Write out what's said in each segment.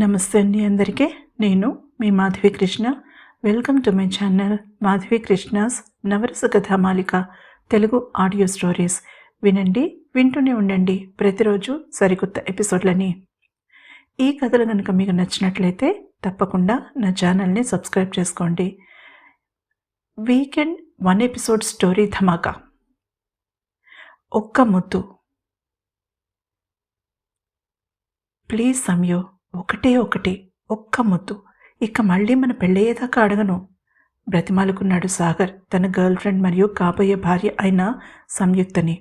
నమస్తే అండి అందరికీ. నేను మీ Madhavi Krishna. Welcome to my channel Madhavi Krishna's Navarasa Kathamalika Telugu audio stories. వినండి వింటూనే ఉండండి. ప్రతిరోజు సరికొత్త ఎపిసోడ్లని. ఈ కథలు కనుక మీకు నచ్చినట్లయితే తప్పకుండా నా ఛానల్ని సబ్స్క్రైబ్ చేసుకోండి. వీకెండ్ వన్ ఎపిసోడ్ స్టోరీ ధమాకా. ఒక్క ముద్దు. ప్లీజ్ సమయో ఒకటే ఒకటి ఒక్క ముద్దు. ఇక మళ్ళీ మన పెళ్ళయ్యేదాకా అడగను. బ్రతిమాలుకున్నాడు సాగర్. తన గర్ల్ ఫ్రెండ్ మరియు కాబోయే భార్య అయిన సంయుక్తని.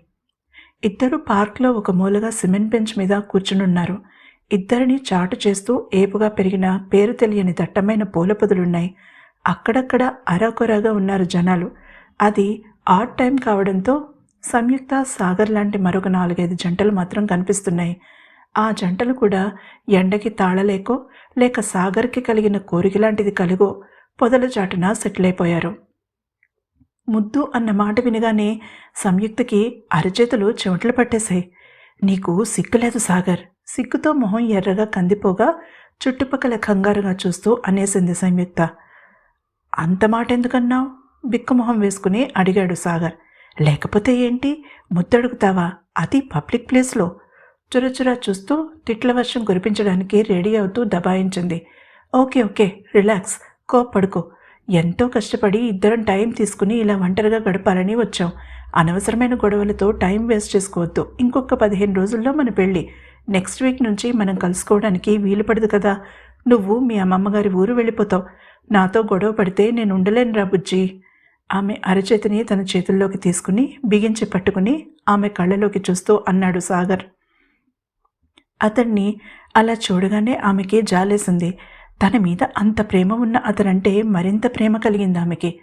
ఇద్దరు పార్క్లో ఒక మూలగా సిమెంట్ బెంచ్ మీద కూర్చునున్నారు. ఇద్దరిని చాటు చేస్తూ ఏపుగా పెరిగిన పేరు తెలియని దట్టమైన పూల పొదలున్నాయి. అక్కడక్కడ అరకొరగా ఉన్నారు జనాలు. అది ఆడ్ టైం కావడంతో సంయుక్త సాగర్ లాంటి మరొక నాలుగైదు జంటలు మాత్రం కనిపిస్తున్నాయి. ఆ జంటలు కూడా ఎండకి తాళలేకో లేక సాగర్కి కలిగిన కోరిక లాంటిది కలుగో పొదల చాటున సెటిల్ అయిపోయారు ముద్దు అన్న మాట వినగానే సంయుక్తకి అరచేతులు చెమటలు పట్టేశాయి. నీకు సిగ్గులేదు సాగర్. సిగ్గుతో మొహం ఎర్రగా కందిపోగా చుట్టుపక్కల కంగారుగా చూస్తూ అనేసింది సంయుక్త. అంత మాట ఎందుకన్నావు బిక్కుమొహం వేసుకుని అడిగాడు సాగర్. లేకపోతే ఏంటి? ముద్దడుగుతావా? అది పబ్లిక్ ప్లేస్లో. చురచురా చూస్తూ తిట్ల వర్షం కురిపించడానికి రెడీ అవుతూ దబాయించింది. ఓకే ఓకే రిలాక్స్ కోప్పడుకో. ఎంతో కష్టపడి ఇద్దరం టైం తీసుకుని ఇలా ఒంటరిగా గడపాలని వచ్చాం. అనవసరమైన గొడవలతో టైం వేస్ట్ చేసుకోవద్దు. ఇంకొక పదిహేను రోజుల్లో మన పెళ్ళి. నెక్స్ట్ వీక్ నుంచి మనం కలుసుకోవడానికి వీలు పడదు కదా. నువ్వు మీ అమ్మమ్మగారి ఊరు వెళ్ళిపోతావు. నాతో గొడవ పడితే నేను ఉండలేనురా బుజ్జి. ఆమె అరచేతిని తన చేతుల్లోకి తీసుకుని బిగించి పట్టుకుని ఆమె కళ్ళలోకి చూస్తూ అన్నాడు సాగర్. అతన్ని అలా చూడగానే ఆమెకి జాలేసింది. తన మీద అంత ప్రేమ ఉన్న అతనంటే మరింత ప్రేమ కలిగింది ఆమెకి.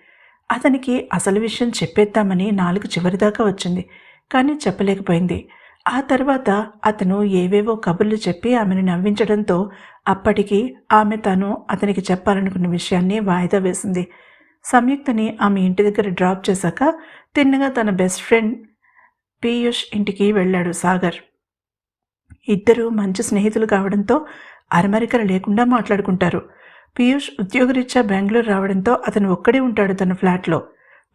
అతనికి అసలు విషయం చెప్పేద్దామని నాలుగు చివరిదాకా వచ్చింది కానీ చెప్పలేకపోయింది. ఆ తర్వాత అతను ఏవేవో కబుర్లు చెప్పి ఆమెను నవ్వించడంతో అప్పటికి ఆమె తను అతనికి చెప్పాలనుకున్న విషయాన్ని వాయిదా వేసింది. సంయుక్తని ఆమె ఇంటి దగ్గర డ్రాప్ చేశాక తిన్నగా తన బెస్ట్ ఫ్రెండ్ పీయూష్ ఇంటికి వెళ్ళాడు సాగర్. ఇద్దరూ మంచి స్నేహితులు కావడంతో అరమరికలు లేకుండా మాట్లాడుకుంటారు. పీయూష్ ఉద్యోగరీత్యా బెంగళూరు రావడంతో అతను ఒక్కడే ఉంటాడు తన ఫ్లాట్లో.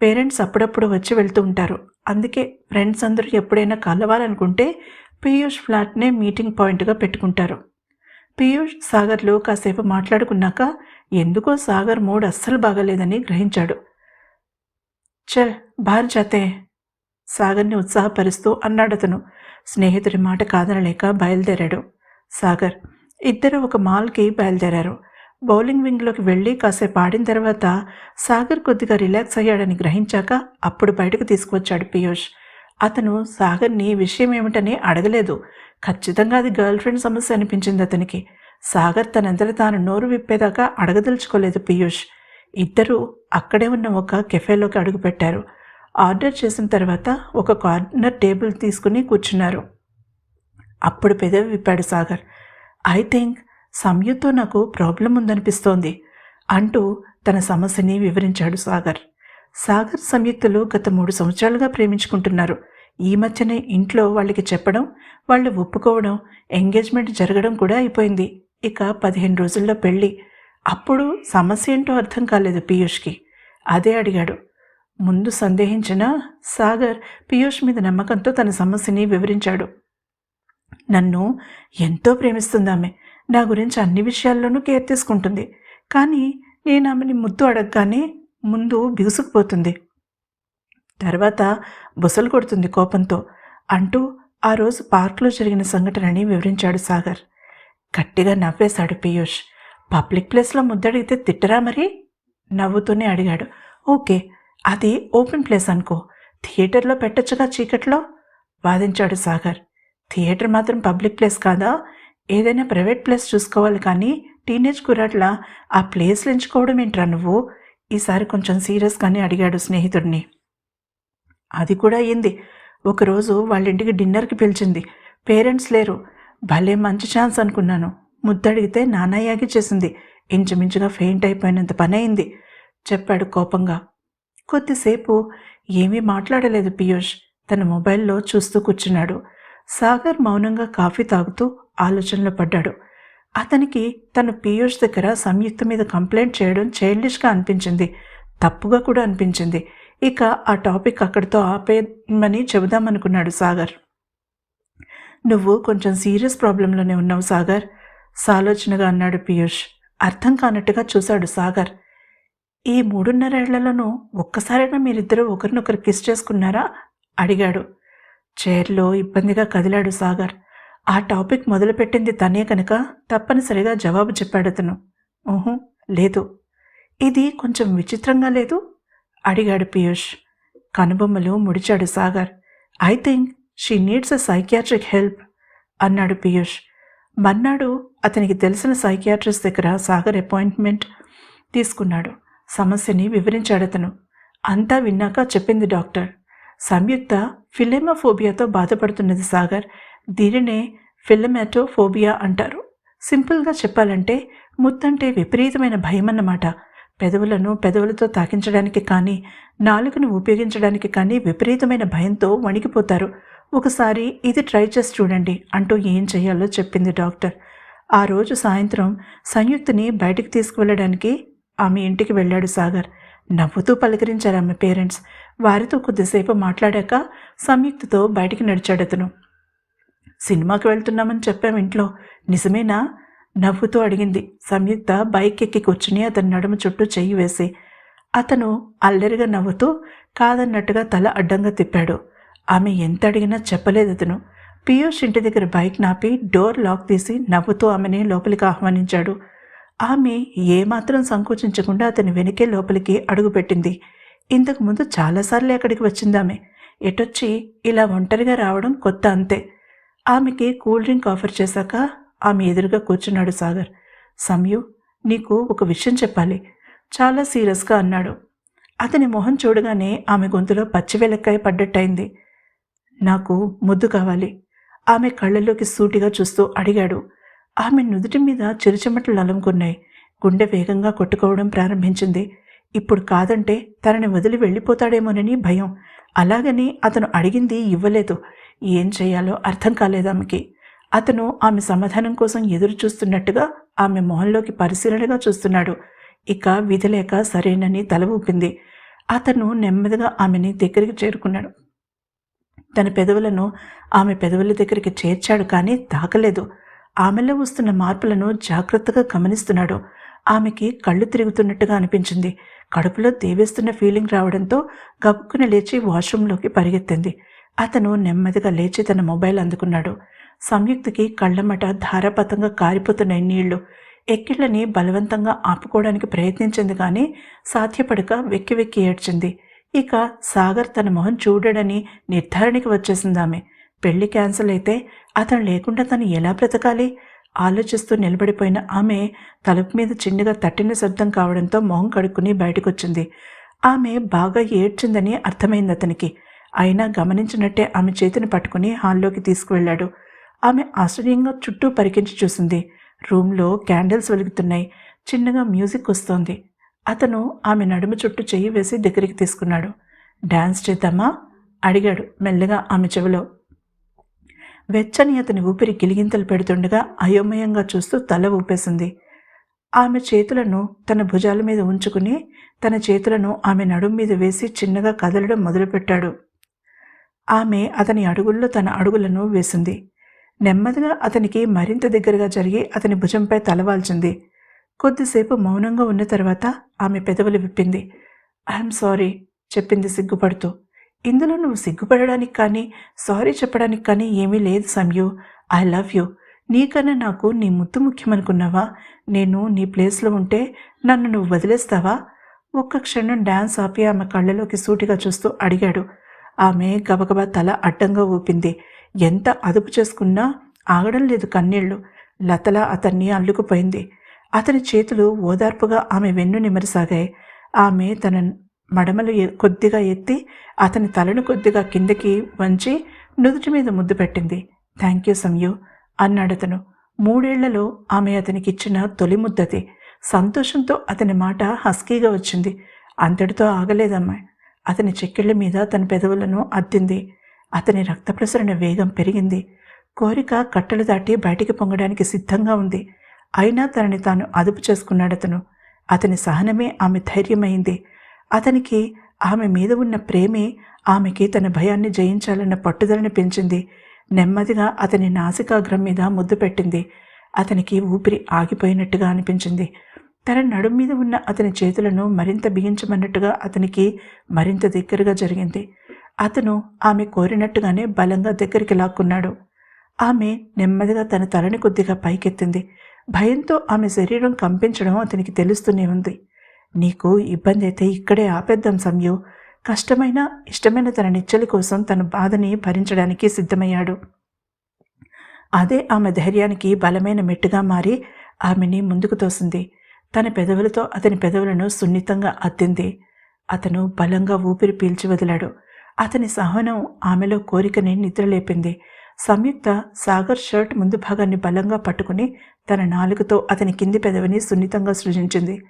పేరెంట్స్ అప్పుడప్పుడు వచ్చి వెళ్తూ ఉంటారు. అందుకే ఫ్రెండ్స్ అందరూ ఎప్పుడైనా కలవాలనుకుంటే పీయూష్ ఫ్లాట్నే మీటింగ్ పాయింట్గా పెట్టుకుంటారు. పీయూష్ సాగర్లు కాసేపు మాట్లాడుకున్నాక ఎందుకో సాగర్ మూడ్ అస్సలు బాగలేదని గ్రహించాడు. చల్ బార్ జాతే సాగర్ని ఉత్సాహపరుస్తూ అన్నాడతను. స్నేహితుడి మాట కాదనలేక బయలుదేరాడు. సాగర్ ఇద్దరు ఒక మాల్కి బయలుదేరారు. బౌలింగ్ వింగ్లోకి వెళ్ళి కాసేపు ఆడిన తర్వాత సాగర్ కొద్దిగా రిలాక్స్ అయ్యాడని గ్రహించాక అప్పుడు బయటకు తీసుకువచ్చాడు పీయూష్. అతను సాగర్ని విషయం ఏమిటని అడగలేదు. ఖచ్చితంగా అది గర్ల్ ఫ్రెండ్ సమస్య అనిపించింది అతనికి. సాగర్ తనంతట తాను నోరు విప్పేదాకా అడగదలుచుకోలేదు పీయూష్. ఇద్దరూ అక్కడే ఉన్న ఒక కెఫేలోకి అడుగుపెట్టారు. ఆర్డర్ చేసిన తర్వాత ఒక కార్నర్ టేబుల్ తీసుకుని కూర్చున్నారు. అప్పుడు పెదవి విప్పాడు సాగర్. ఐ థింక్ సమయంతో నాకు ప్రాబ్లం ఉందనిపిస్తోంది అంటూ తన సమస్యని వివరించాడు సాగర్. సాగర్ సంయుక్తులు గత మూడు సంవత్సరాలుగా ప్రేమించుకుంటున్నారు. ఈ మధ్యనే ఇంట్లో వాళ్ళకి చెప్పడం వాళ్ళు ఒప్పుకోవడం ఎంగేజ్మెంట్ జరగడం కూడా అయిపోయింది. ఇక పదిహేను రోజుల్లో పెళ్ళి. అప్పుడు సమస్య ఏంటో అర్థం కాలేదు పీయూష్కి. అదే అడిగాడు. ముందు సందేహించిన సాగర్ పీయూష్ మీద నమ్మకంతో తన సమస్యని వివరించాడు. నన్ను ఎంతో ప్రేమిస్తుందామె నా గురించి అన్ని విషయాల్లోనూ కేర్ తీసుకుంటుంది. కానీ నేను ఆమెని ముద్దు అడగగానే ముందు బిగుసుకుపోతుంది. తర్వాత బుసలు కొడుతుంది కోపంతో. అంటూ ఆ రోజు పార్క్లో జరిగిన సంఘటనని వివరించాడు సాగర్. గట్టిగా నవ్వేశాడు పీయూష్. పబ్లిక్ ప్లేస్లో ముద్దడిగితే తిట్టరా మరి? నవ్వుతూనే అడిగాడు. ఓకే అది ఓపెన్ ప్లేస్ అనుకో. థియేటర్లో పెట్టచ్చుగా చీకట్లో? వాదించాడు సాగర్. థియేటర్ మాత్రం పబ్లిక్ ప్లేస్ కాదా? ఏదైనా ప్రైవేట్ ప్లేస్ చూసుకోవాలి కానీ టీనేజ్ కురాట్ల ఆ ప్లేస్లు ఎంచుకోవడం ఏంట్రా నువ్వు? ఈసారి కొంచెం సీరియస్గానే అడిగాడు స్నేహితుడిని. అది కూడా అయింది ఒకరోజు వాళ్ళ ఇంటికి డిన్నర్కి పిలిచింది. పేరెంట్స్ లేరు. భలే మంచి ఛాన్స్ అనుకున్నాను. ముద్దడిగితే నానాయాగి చేసింది. ఇంచుమించుగా ఫెయింట్ అయిపోయినంత పని అయింది చెప్పాడు కోపంగా. కొద్దిసేపు ఏమీ మాట్లాడలేదు పీయూష్. తన మొబైల్లో చూస్తూ కూర్చున్నాడు. సాగర్ మౌనంగా కాఫీ తాగుతూ ఆలోచనలో పడ్డాడు. అతనికి తను పీయూష్ దగ్గర సంయుక్త మీద కంప్లైంట్ చేయడం చైల్డిష్గా అనిపించింది. తప్పుగా కూడా అనిపించింది. ఇక ఆ టాపిక్ అక్కడితో ఆపేయమని చెబుదామనుకున్నాడు సాగర్. నువ్వు కొంచెం సీరియస్ ప్రాబ్లంలోనే ఉన్నావు సాగర్ సాలోచనగా అన్నాడు పీయూష్. అర్థం కానట్టుగా చూశాడు సాగర్. ఈ మూడున్నరేళ్ళలోనూ ఒక్కసారైనా మీరిద్దరూ ఒకరినొకరు కిస్ చేసుకున్నారా? అడిగాడు. చైర్లో ఇబ్బందిగా కదిలాడు సాగర్. ఆ టాపిక్ మొదలుపెట్టింది తనే కనుక తప్పనిసరిగా జవాబు చెప్పాడు అతను. ఊహు లేదు. ఇది కొంచెం విచిత్రంగా లేదు? అడిగాడు పీయూష్. కనుబొమ్మలు ముడిచాడు Sagar. I think she needs a psychiatric help అన్నాడు పీయూష్. మర్నాడు అతనికి తెలిసిన సైకియాట్రిస్ట్ దగ్గర సాగర్ అపాయింట్మెంట్ తీసుకున్నాడు. సమస్యని వివరించాడు అతను. అంతా విన్నాక చెప్పింది డాక్టర్. సంయుక్త ఫిలెమోఫోబియాతో బాధపడుతున్నది సాగర్. దీనినే ఫిలమెటోఫోబియా అంటారు. సింపుల్గా చెప్పాలంటే ముత్తంటే విపరీతమైన భయం అన్నమాట పెదవులను పెదవులతో తాకించడానికి కానీ నాలుకను ఉపయోగించడానికి కానీ విపరీతమైన భయంతో వణికిపోతారు. ఒకసారి ఇది ట్రై చేసి చూడండి అంటూ ఏం చేయాలో చెప్పింది డాక్టర్. ఆ రోజు సాయంత్రం సంయుక్తిని బయటకు తీసుకువెళ్ళడానికి ఆమె ఇంటికి వెళ్ళాడు సాగర్. నవ్వుతూ పలకరించారు ఆమె పేరెంట్స్. వారితో కొద్దిసేపు మాట్లాడాక సంయుక్తతో బయటికి నడిచాడు అతను. సినిమాకి వెళ్తున్నామని చెప్పాం ఇంట్లో. నిజమేనా? నవ్వుతూ అడిగింది. సంయుక్త బైక్ ఎక్కి కూర్చుని అతని నడుము చుట్టూ చెయ్యి వేసి. అతను అల్లరిగా నవ్వుతూ కాదన్నట్టుగా తల అడ్డంగా తిప్పాడు. ఆమె ఎంత అడిగినా చెప్పలేదు అతను. పీయూష్ ఇంటి దగ్గర బైక్ నాపి డోర్ లాక్ తీసి నవ్వుతూ ఆమెని లోపలికి ఆహ్వానించాడు. ఆమె ఏమాత్రం సంకోచించకుండా అతని వెనకే లోపలికి అడుగుపెట్టింది. ఇంతకు ముందు చాలాసార్లు అక్కడికి వచ్చింది ఆమె ఎటొచ్చి ఇలా ఒంటరిగా రావడం కొత్త అంతే. ఆమెకి కూల్ డ్రింక్ ఆఫర్ చేశాక ఆమె ఎదురుగా కూర్చున్నాడు సాగర్. సంయు నీకు ఒక విషయం చెప్పాలి. చాలా సీరియస్గా అన్నాడు. అతని మొహం చూడగానే ఆమె గొంతులో పచ్చివెలక్కాయ పడ్డట్టయింది. నాకు ముద్దు కావాలి. ఆమె కళ్ళలోకి సూటిగా చూస్తూ అడిగాడు. ఆమె నుదుటి మీద చిరుచెమటలు అలుముకున్నాయి గుండె వేగంగా కొట్టుకోవడం ప్రారంభించింది. ఇప్పుడు కాదంటే తనని వదిలి వెళ్ళిపోతాడేమోనని భయం. అలాగని అతను అడిగింది ఇవ్వలేదు. ఏం చేయాలో అర్థం కాలేదు ఆమెకి. అతను ఆమె సమాధానం కోసం ఎదురు చూస్తున్నట్టుగా ఆమె మొహంలోకి పరిశీలనగా చూస్తున్నాడు. ఇక విధలేక సరేనని తల ఊపింది. అతను నెమ్మదిగా ఆమెని దగ్గరికి చేరుకున్నాడు. తన పెదవులను ఆమె పెదవుల దగ్గరికి చేర్చాడు కానీ తాకలేదు. ఆమెలో వస్తున్న మార్పులను జాగ్రత్తగా గమనిస్తున్నాడు. ఆమెకి కళ్ళు తిరుగుతున్నట్టుగా అనిపించింది. కడుపులో దేవేస్తున్న ఫీలింగ్ రావడంతో గబుక్కున లేచి వాష్రూంలోకి పరిగెత్తింది. అతను నెమ్మదిగా లేచి తన మొబైల్ అందుకున్నాడు. సంయుక్తికి కళ్ళమట ధారాపతంగా కారిపోతున్నాయి నీళ్ళు ఎక్కిళ్ళని బలవంతంగా ఆపుకోవడానికి ప్రయత్నించింది కానీ సాధ్యపడక వెక్కి వెక్కి ఏడ్చింది. ఇక సాగర్ తన మొహం చూడడని నిర్ధారణకి వచ్చేసింది ఆమె పెళ్ళి క్యాన్సిల్ అయితే అతను లేకుండా తను ఎలా బ్రతకాలి? ఆలోచిస్తూ నిలబడిపోయిన ఆమె తలుపు మీద చిన్నగా తట్టిన శబ్దం కావడంతో మొహం కడుక్కుని బయటకొచ్చింది. ఆమె బాగా ఏడ్చిందని అర్థమైంది అతనికి. అయినా గమనించినట్టే ఆమె చేతిని పట్టుకుని హాల్లోకి తీసుకువెళ్ళాడు. ఆమె ఆశ్చర్యంగా చుట్టూ పరికించి చూసింది. రూమ్లో క్యాండిల్స్ వెలుగుతున్నాయి. చిన్నగా మ్యూజిక్ వస్తోంది. అతను ఆమె నడుము చుట్టూ చెయ్యి వేసి దగ్గరికి తీసుకున్నాడు. డ్యాన్స్ చేద్దామా? అడిగాడు మెల్లగా ఆమె చెవిలో. వెచ్చని అతని ఊపిరి గిలిగింతలు పెడుతుండగా అయోమయంగా చూస్తూ తల ఊపేసింది. ఆమె చేతులను తన భుజాల మీద ఉంచుకుని తన చేతులను ఆమె నడుం మీద వేసి చిన్నగా కదలడం మొదలుపెట్టాడు. ఆమె అతని అడుగుల్లో తన అడుగులను వేసింది. నెమ్మదిగా అతనికి మరింత దగ్గరగా జరిగి అతని భుజంపై తలవాల్చింది కొద్దిసేపు మౌనంగా ఉన్న తర్వాత ఆమె పెదవులు విప్పింది. ఐఎమ్ సారీ చెప్పింది సిగ్గుపడుతూ. ఇందులో నువ్వు సిగ్గుపడడానికి కానీ సారీ చెప్పడానికి కానీ ఏమీ లేదు సంయు. I love you. నీకన్నా నాకు నీ ముద్దు ముఖ్యమనుకున్నావా? నేను నీ ప్లేస్లో ఉంటే నన్ను నువ్వు వదిలేస్తావా? ఒక్క క్షణం డ్యాన్స్ ఆపి ఆమె కళ్ళలోకి సూటిగా చూస్తూ అడిగాడు. ఆమె గబగబా తల అడ్డంగా ఊపింది. ఎంత అదుపు చేసుకున్నా ఆగడం లేదు కన్నీళ్ళు. లతల అతన్ని అల్లుకుపోయింది. అతని చేతులు ఓదార్పుగా ఆమె వెన్ను నిమరసాగాయి ఆమె తన మడమలు కొద్దిగా ఎత్తి అతని తలను కొద్దిగా కిందకి వంచి నుదుటి మీద ముద్దు పెట్టింది. థ్యాంక్ యూ సంయు అన్నాడతను మూడేళ్ళలో ఆమె అతనికిచ్చిన తొలి ముద్దది. సంతోషంతో అతని మాట హస్కీగా వచ్చింది. అంతటితో ఆగలేదమ్మా. అతని చెక్కిళ్ళ మీద తన పెదవులను అద్దింది. అతని రక్త ప్రసరణ వేగం పెరిగింది. కోరిక కట్టలు దాటి బయటికి పొంగడానికి సిద్ధంగా ఉంది. అయినా తనని తాను అదుపు చేసుకున్నాడు అతను అతని సహనమే ఆమె ధైర్యమైంది. అతనికి ఆమె మీద ఉన్న ప్రేమే ఆమెకి తన భయాన్ని జయించాలన్న పట్టుదలని పెంచింది. నెమ్మదిగా అతని నాసికాగ్రం మీద ముద్దు పెట్టింది. అతనికి ఊపిరి ఆగిపోయినట్టుగా అనిపించింది. తన నడుం మీద ఉన్న అతని చేతులను మరింత బిగించమన్నట్టుగా అతనికి మరింత దగ్గరగా జరిగింది. అతను ఆమె కోరినట్టుగానే బలంగా దగ్గరికి లాక్కున్నాడు. ఆమె నెమ్మదిగా తన తలని కొద్దిగా పైకెత్తింది. భయంతో ఆమె శరీరం కంపించడం అతనికి తెలుస్తూనే ఉంది. నీకు ఇబ్బంది అయితే ఇక్కడే ఆపేద్దాం సంయు కష్టమైన ఇష్టమైన తన నిచ్చలి కోసం తన బాధని భరించడానికి సిద్ధమయ్యాడు. అదే ఆమె ధైర్యానికి బలమైన మెట్టుగా మారి ఆమెని ముందుకు తోసింది. తన పెదవులతో అతని పెదవులను సున్నితంగా అద్దింది. అతను బలంగా ఊపిరి పీల్చి వదిలాడు. అతని సహనం ఆమెలో కోరికని నిద్రలేపింది. సంయుక్త సాగర్ షర్ట్ ముందు భాగాన్ని బలంగా పట్టుకుని తన నాలుగుతో అతని కింది పెదవిని సున్నితంగా సృజించింది.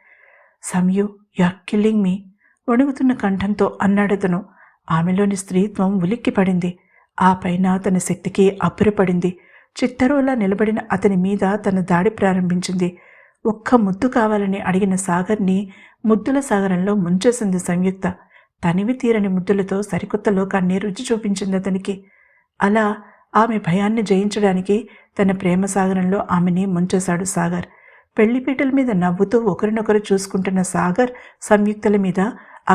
సంయు యా కిల్లింగ్ మీ వణుగుతున్న కంఠంతో అన్నాడతను. ఆమెలోని స్త్రీత్వం ఉలిక్కి పడింది. ఆ పైన తన శక్తికి అబ్బురపడింది చిత్తరువులా నిలబడిన అతని మీద తన దాడి ప్రారంభించింది. ఒక్క ముద్దు కావాలని అడిగిన సాగర్ని ముద్దుల సాగరంలో ముంచేసింది సంయుక్త. తనివి తీరని ముద్దులతో సరికొత్త లోకాన్ని రుచి చూపించింది అతనికి. అలా ఆమె భయాన్ని జయించడానికి తన ప్రేమ సాగరంలో ఆమెని ముంచేశాడు సాగర్. పెళ్ళిపీటల మీద నవ్వుతూ ఒకరినొకరు చూసుకుంటున్న సాగర్ సంయుక్తల మీద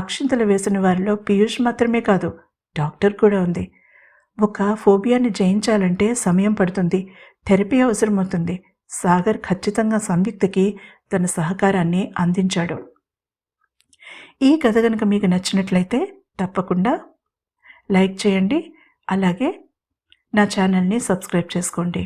అక్షింతలు వేసిన వారిలో పీయూష్ మాత్రమే కాదు డాక్టర్ కూడా ఉంది. ఒక ఫోబియాని జయించాలంటే సమయం పడుతుంది థెరపీ అవసరమవుతుంది. సాగర్ ఖచ్చితంగా సంయుక్తకి తన సహకారాన్ని అందించాడు. ఈ కథ కనుక మీకు నచ్చినట్లయితే తప్పకుండా లైక్ చేయండి అలాగే నా ఛానల్ని సబ్స్క్రైబ్ చేసుకోండి.